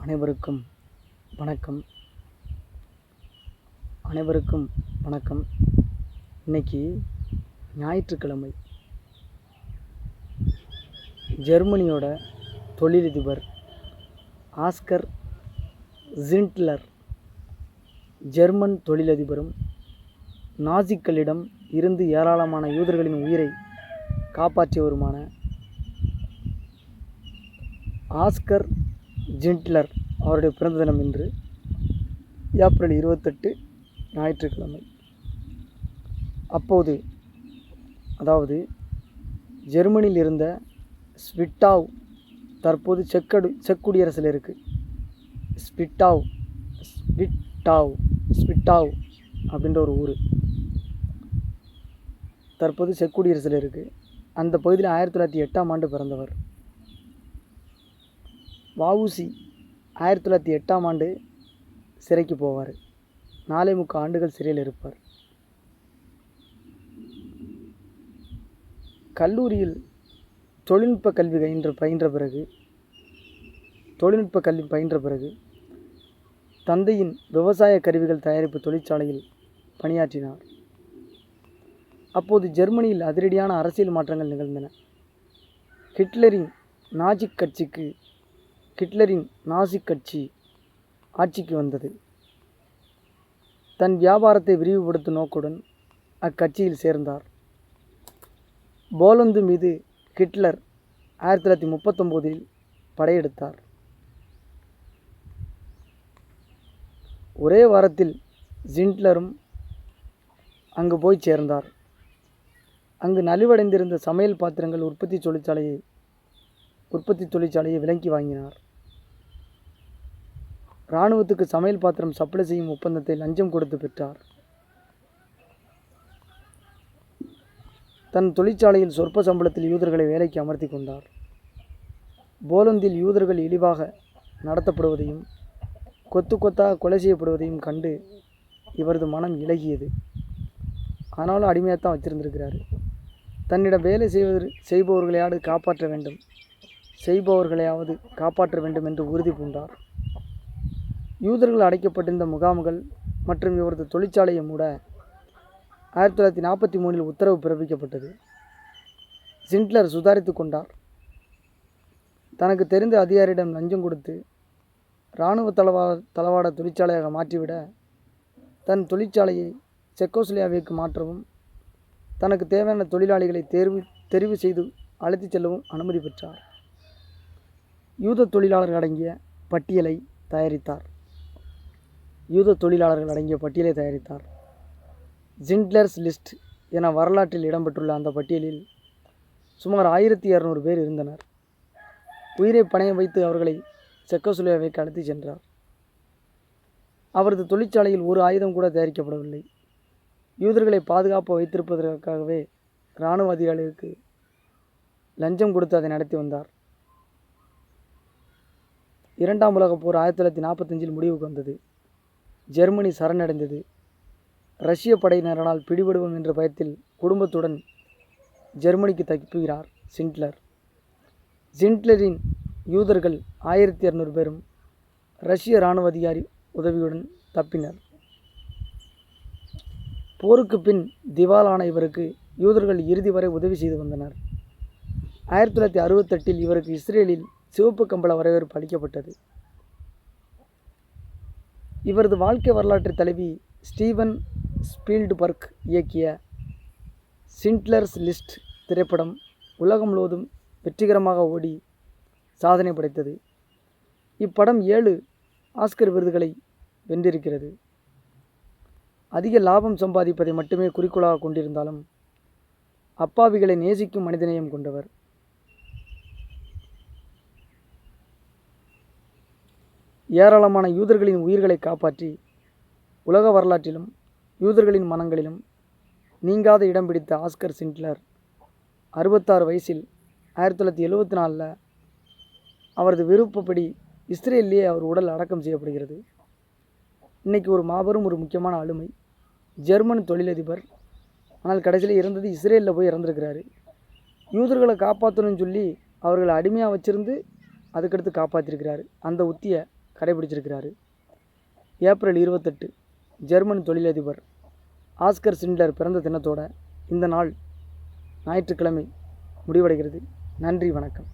அனைவருக்கும் வணக்கம். அனைவருக்கும் வணக்கம். இன்னைக்கு ஞாயிற்றுக்கிழமை. ஜெர்மனியோட தொழிலதிபர் ஆஸ்கர் ஜிண்ட்லர் ஜெர்மன் தொழிலதிபரும் நாசிக்களிடம் இருந்து ஏராளமான யூதர்களின் உயிரை காப்பாற்றியவருமான ஆஸ்கர் ஜிண்ட்லர் அவருடைய பிறந்த தினம் இன்று ஏப்ரல் இருபத்தெட்டு ஞாயிற்றுக்கிழமை. அப்போது அதாவது ஜெர்மனியில் இருந்த ஸ்விட்டாவ் தற்போது செக்கடு செக் குடியரசில் இருக்குது ஸ்பிட்டாவ் ஸ்பிட்டாவ் ஸ்பிட்டாவ் அப்படின்ற ஒரு ஊர். தற்போது செக் குடியரசில் இருக்குது அந்த பகுதியில் ஆயிரத்தி தொள்ளாயிரத்தி எட்டாம் ஆண்டு பிறந்தவர். வஉசி ஆயிரத்தி தொள்ளாயிரத்தி எட்டாம் ஆண்டு சிறைக்கு போவார். நாலே முக்கால் ஆண்டுகள் சிறையில் இருப்பார். கல்லூரியில் தொழில்நுட்ப கல்வி பயின்ற பயின்ற பிறகு தொழில்நுட்ப கல்வி பயின்ற பிறகு தந்தையின் விவசாய கருவிகள் தயாரிப்பு தொழிற்சாலையில் பணியாற்றினார். அப்போது ஜெர்மனியில் அதிரடியான அரசியல் மாற்றங்கள் நிகழ்ந்தன. ஹிட்லரின் நாஜிக் கட்சிக்கு ஹிட்லரின் நாசிக் கட்சி ஆட்சிக்கு வந்தது. தன் வியாபாரத்தை விரிவுபடுத்தும் நோக்குடன் அக்கட்சியில் சேர்ந்தார். போலந்து மீது ஹிட்லர் ஆயிரத்தி தொள்ளாயிரத்தி முப்பத்தொம்போதில் படையெடுத்தார். ஒரே வாரத்தில் ஜிண்ட்லரும் அங்கு போய் சேர்ந்தார். அங்கு நலிவடைந்திருந்த சமையல் பாத்திரங்கள் உற்பத்தி தொழிற்சாலையை உற்பத்தி தொழிற்சாலையை விலக்கி வாங்கினார். இராணுவத்துக்கு சமையல் பாத்திரம் சப்ளை செய்யும் ஒப்பந்தத்தை லஞ்சம் கொடுத்து பெற்றார். தன் தொழிற்சாலையில் சொற்ப சம்பளத்தில் யூதர்களை வேலைக்கு அமர்த்தி கொண்டார். போலந்தில் யூதர்கள் இழிவாக நடத்தப்படுவதையும் கொத்து கொத்தாக கொலை செய்யப்படுவதையும் கண்டு இவரது மனம் இலகியது. ஆனாலும் அடிமையாகத்தான் வச்சிருந்திருக்கிறாரு. தன்னிடம் வேலை செய்வது செய்பவர்களையாடு காப்பாற்ற வேண்டும். செய்பவர்களையாவது காப்பாற்ற வேண்டும் என்று உறுதி பூண்டார். யூதர்கள் அடைக்கப்பட்டிருந்த முகாம்கள் மற்றும் இவரது தொழிற்சாலையை மூட ஆயிரத்தி தொள்ளாயிரத்தி நாற்பத்தி மூணில் உத்தரவு பிறப்பிக்கப்பட்டது. சிண்ட்லர் சுதாரித்து கொண்டார். தனக்கு தெரிந்த அதிகாரியிடம் லஞ்சம் கொடுத்து இராணுவ தளவா தளவாட தொழிற்சாலையாக மாற்றிவிட தன் தொழிற்சாலையை செக்கோஸ்லியாவிற்கு மாற்றவும் தனக்கு தேவையான தொழிலாளிகளை தேர்வு தெரிவு செய்து அழைத்துச் செல்லவும் அனுமதி பெற்றார். யூத தொழிலாளர்கள் அடங்கிய பட்டியலை தயாரித்தார். யூத தொழிலாளர்கள் அடங்கிய பட்டியலை தயாரித்தார். ஜிண்ட்லர்ஸ் லிஸ்ட் என வரலாற்றில் இடம்பெற்றுள்ள அந்த பட்டியலில் சுமார் ஆயிரத்தி இரநூறு பேர் இருந்தனர். உயிரை பணையம் வைத்து அவர்களை செக்கோஸ்லோவியாவிற்கு அழைத்துச் சென்றார். அவரது தொழிற்சாலையில் ஒரு ஆயுதம் கூட தயாரிக்கப்படவில்லை. யூதர்களை பாதுகாப்பாக வைத்திருப்பதற்காகவே இராணுவ அதிகாரிகளுக்கு லஞ்சம் கொடுத்து அதை நடத்தி வந்தார். இரண்டாம் உலகப் போர் ஆயிரத்தி தொள்ளாயிரத்தி நாற்பத்தஞ்சில் முடிவுக்கு வந்தது. ஜெர்மனி சரணடைந்தது. ரஷ்ய படையினரால் பிடிபடுவோம் என்ற பயத்தில் குடும்பத்துடன் ஜெர்மனிக்கு தப்புகிறார் சிண்ட்லர். சிண்ட்லரின் யூதர்கள் ஆயிரத்தி இரநூறு பேரும் ரஷ்ய இராணுவ அதிகாரி உதவியுடன் தப்பினர். போருக்கு பின் திவாலான இவருக்கு யூதர்கள் இறுதி வரை உதவி செய்து வந்தனர். ஆயிரத்தி தொள்ளாயிரத்தி அறுபத்தெட்டில் இவருக்கு இஸ்ரேலில் சிவப்பு கம்பள வரவேற்பு அளிக்கப்பட்டது. இவரது வாழ்க்கை வரலாற்று தலைவி ஸ்டீவன் ஸ்பீல்டுபர்க் இயக்கிய சிண்ட்லர்ஸ் லிஸ்ட் திரைப்படம் உலகம் முழுவதும் வெற்றிகரமாக ஓடி சாதனை படைத்தது. இப்படம் ஏழு ஆஸ்கர் விருதுகளை வென்றிருக்கிறது. அதிக லாபம் சம்பாதிப்பதை மட்டுமே குறிக்கோளாக கொண்டிருந்தாலும் அப்பாவிகளை நேசிக்கும் மனிதநேயம் கொண்டவர் ஏராளமான யூதர்களின் உயிர்களை காப்பாற்றி உலக வரலாற்றிலும் யூதர்களின் மனங்களிலும் நீங்காத இடம் பிடித்த ஆஸ்கர் சிண்ட்லர் அறுபத்தாறு வயசில் ஆயிரத்தி தொள்ளாயிரத்தி எழுபத்தி நாலில் அவரது விருப்பப்படி இஸ்ரேலிலேயே அவர் உடல் அடக்கம் செய்யப்படுகிறது. இன்றைக்கி ஒரு மாபெரும் ஒரு முக்கியமான ஆளுமை ஜெர்மன் தொழிலதிபர். ஆனால் கடைசியில் இறந்தது இஸ்ரேலில் போய் இறந்துருக்கிறாரு. யூதர்களை காப்பாற்றணும்னு சொல்லி அவர்களை அடிமையாக வச்சுருந்து அதுக்கடுத்து காப்பாற்றிருக்கிறாரு அந்த உத்தியை கடைபிடிச்சிருக்கிறாரு. ஏப்ரல் இருபத்தெட்டு ஜெர்மன் தொழிலதிபர் ஆஸ்கர் சிண்ட்லர் பிறந்த தினத்தோட இந்த நாள் ஞாயிற்றுக்கிழமை முடிவடைகிறது. நன்றி வணக்கம்.